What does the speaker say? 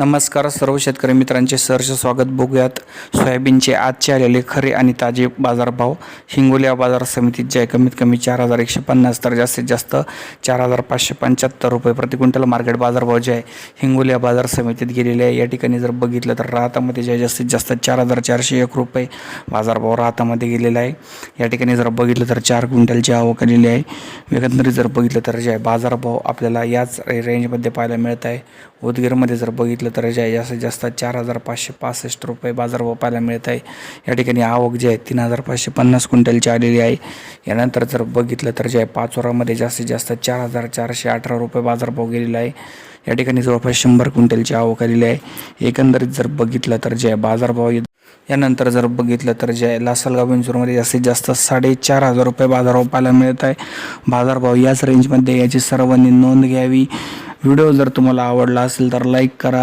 नमस्कार सर्व शेतकरी मित्रांचे सहर्ष स्वागत. बघूयात सोयाबीनचे आजचे आलेले खरे आणि ताजे बाजारभाव. हिंगोलिया बाजार समितीत जे आहे कमीत कमी चार हजार एकशे पन्नास तर जास्तीत जास्त चार हजार पाचशे पंच्याहत्तर रुपये प्रति क्विंटल मार्केट बाजारभाव जे आहे हिंगोलिया बाजार समितीत गेलेले आहे. या ठिकाणी जर बघितलं तर राहतामध्ये जे आहे जास्तीत जास्त चार हजार चारशे एक रुपये बाजारभाव राहतामध्ये गेलेला आहे. या ठिकाणी जर बघितलं तर चार क्विंटलची आवक आलेली आहे. एकंदरीत जर बघितलं तर जे आहे बाजारभाव आपल्याला याच रेंजमध्ये पाहायला मिळत आहे. उदगीरमध्ये जर बघितलं तर जे जास्तीत जास्त चार हजार पाचशे पासष्ट रुपये बाजारभाव पाहायला मिळत आहे. या ठिकाणी आवक जी आहे तीन हजार पाचशे पन्नास क्विंटलची आलेली आहे. यानंतर जर बघितलं तर जे आहे पाचोरामध्ये जास्तीत जास्त चार हजार चारशे अठरा रुपये बाजारभाव गेलेला आहे. या ठिकाणी जवळपास शंभर क्विंटलची आवक आलेली आहे. एकंदरीत जर बघितलं तर जे आहे बाजारभाव यानंतर जर बघितलं तर जे आहे लासलगाव विंचूरमध्ये जास्तीत जास्त साडेचार हजार रुपये बाजारभाव पाहायला मिळत आहे. बाजारभाव याच रेंजमध्ये याची सर्वांनी नोंद घ्यावी. व्हिडिओ जर तुम्हाला आवडला असेल तर लाईक करा.